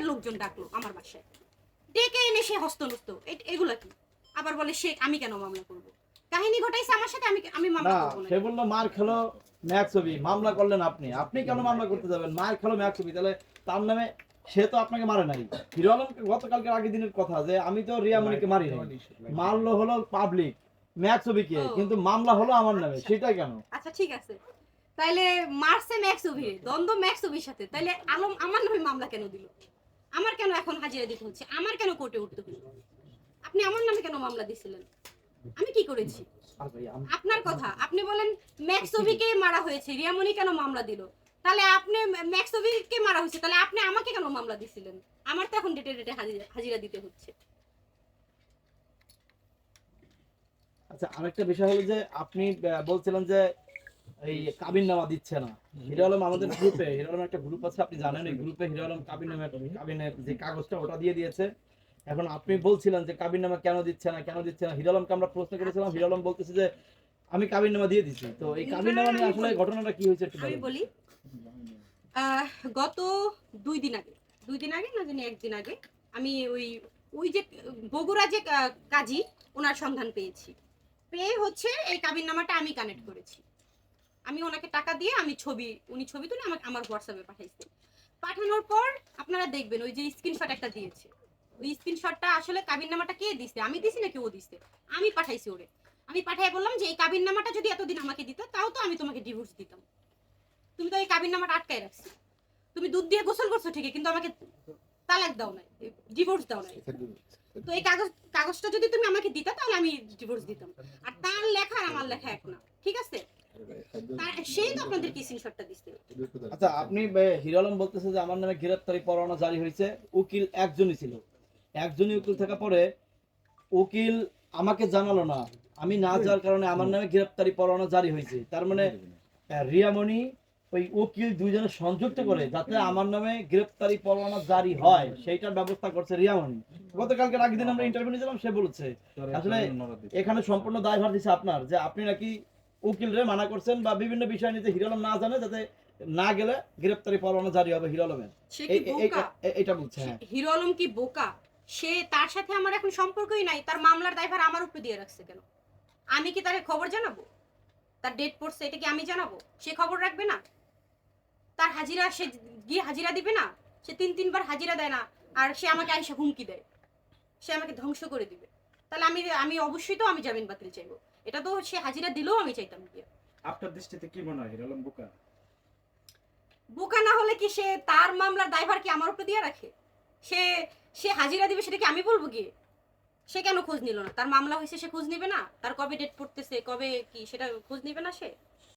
পুলিশের লোকজন ডাকলো আমার বাসায়। ডেকে এনে সে হস্তনস্ত এগুলা কি? আবার বলে সে আমি কেন মামলা করব? কাহিনী ঘটাইছে আমার সাথে আমি আমি মামলা করব না। সে বলল মার খেলো ম্যাক্স ছবি মামলা করলেন আপনি। আপনি কেন মামলা করতে যাবেন? মার খেলো ম্যাক্স ছবি তাহলে তার নামে সে তো আপনাকে মারে নাই। হিরো আলমকে গতকালকে আগের দিনের কথা যে আমি তো রিয়ামণিকে মারি নাই। মারলো হলো পাবলিক ম্যাক্স ছবিকে ও। কিন্তু মামলা হলো আমার নামে সেটা কেন? আচ্ছা ঠিক আছে। তাইলে মারছে ম্যাক্স অভিরে দ্বন্দ্ব ম্যাক্স অভির সাথে। তাইলে আলম আমার নামে মামলা কেন দিল? আমার কেন এখন হাজিরা দিতে হচ্ছে? আমার কেন কোর্টে উঠতে হলো আপনি আমার নামে কেন মামলা দিছিলেন? আমি কি করেছি? আপনার কথা, আপনি বলেন ম্যাক্সোভিকে মারা হয়েছে, রিয়ামণি কেন মামলা দিল? তাহলে আপনি ম্যাক্সোভিকে মারা হয়েছে, তাহলে আপনি আমাকে কেন মামলা দিছিলেন? আমার তো এখন ডেটে ডেটে হাজিরা দিতে হচ্ছে। আচ্ছা আরেকটা বিষয় হলো যে আপনি বলছিলেন যে এই কাবিন নামা দিচ্ছে না। হিরো আলম আমাদের গ্রুপে হিরো আলম একটা গ্রুপ আছে আপনি জানেন এই গ্রুপে হিরো আলম কাবিন নামের কাবিনের যে কাগজটা ওটা দিয়ে দিয়েছে। এখন আপনি বলছিলেন যে কাবিন নামা কেন দিচ্ছে না কেন দিচ্ছে না? হিরো আলমকে আমরা প্রশ্ন করেছিলাম হিরো আলম বলতেছে যে আমি কাবিন নামা দিয়ে দিছি। তো এই কাবিন নামা নিয়ে আসলে ঘটনাটা কি হয়েছে একটু আমি বলি গত দুই দিন আগে দুই দিন আগে না জানি একদিন আগে আমি ওই ওই যে বগুড়া যে কাজী ওনার সন্ধান পেয়েছি। পেয়ে হচ্ছে এই কাবিন নামাটা আমি কানেক্ট করেছি। আমি ওনাকে টাকা দিয়ে আমি ছবি, উনি ছবি তুলে আমাকে, আমার হোয়াটসঅ্যাপে পাঠাইছে। পাঠানোর পর আপনারা দেখবেন, ওই যে স্ক্রিনশট একটা দিয়েছে। ওই স্ক্রিনশটটা আসলে কাবিন নামাটা কে দিছে? আমি দিছি নাকি ও দিছে? আমি পাঠাইছি ওরে। আমি পাঠাই বললাম যে, এই কাবিন নামাটা যদি এতদিন আমাকে দিত, তাও তো আমি তোমাকে ডিভোর্স দিতাম। তুমি তো এই কাবিন নামাটা আটকায় রাখছি। তুমি দুধ দিয়ে গোসল করছ ঠিকই, কিন্তু আমাকে তালাক দাও নাই ডিভোর্স দাও নাই। তো এই কাগজ, কাগজটা যদি তুমি আমাকে দিতা, তাহলে আমি ডিভোর্স দিতাম। আর তার লেখা আর আমার লেখা এক না, ঠিক আছে? আচ্ছা আপনি বলতেছে যে আমার নামে পরোয়ানা জারি হয়েছে। উকিল একজনই ছিল। একজনই উকিল থাকা পরে উকিল আমাকে জানালো না। আমি না যাওয়ার কারণে আমার নামে গ্রেফতারি পরোয়ানা জারি হয়েছে। তার মানে রিয়ামণি ওই উকিল দুইজনে সংযুক্ত করে যাতে আমার নামে গ্রেফতারি পরোয়ানা জারি হয়, সেইটার ব্যবস্থা করছে রিয়ামণি। গতকালকে আগের দিন আমরা ইন্টারভিউ নিয়েছিলাম সে বলেছে। আসলে এখানে সম্পূর্ণ দায়ভার দিচ্ছে আপনার, যে আপনি নাকি উকিলরে মানা করছেন বা বিভিন্ন বিষয় নিয়ে যে হিরো না জানে যাতে না গেলে গ্রেফতারি পরোয়ানা জারি হবে হিরো আলমের। সে এই- কি এই- বোকা? এই- এই- এটা বলছে হ্যাঁ। হিরো আলম কি বোকা? সে তার সাথে আমার এখন সম্পর্কই নাই তার মামলার দায়ভার আমার উপরে দিয়ে রাখছে কেন? আমি কি তার খবর জানাব? তার ডেট পড়ছে এটা কি আমি জানাব? সে খবর রাখবে না? তার হাজিরা সে গিয়ে হাজিরা দিবে না? সে তিন তিনবার হাজিরা দেয় না আর সে আমাকে আইসা হুমকি দেয়। সে আমাকে ধ্বংস করে দিবে। তাহলে আমি আমি অবশ্যই তো আমি জামিন বাতিল চাইব। এটা তো সে হাজিরা দিলেও আমি চাইতাম গিয়ে আপনার দৃষ্টিতে কি মনে হয় হিরালম বোকা? বোকা না হলে কি সে তার মামলার দায়ভার কি আমার উপর দিয়ে রাখে? সে সে হাজিরা দিবে সেটা কি আমি বলব গিয়ে? সে কেন খোঁজ নিল না? তার মামলা হয়েছে সে খোঁজ নিবে না? তার কবে ডেট পড়তেছে কবে কি সেটা খোঁজ নিবে না সে?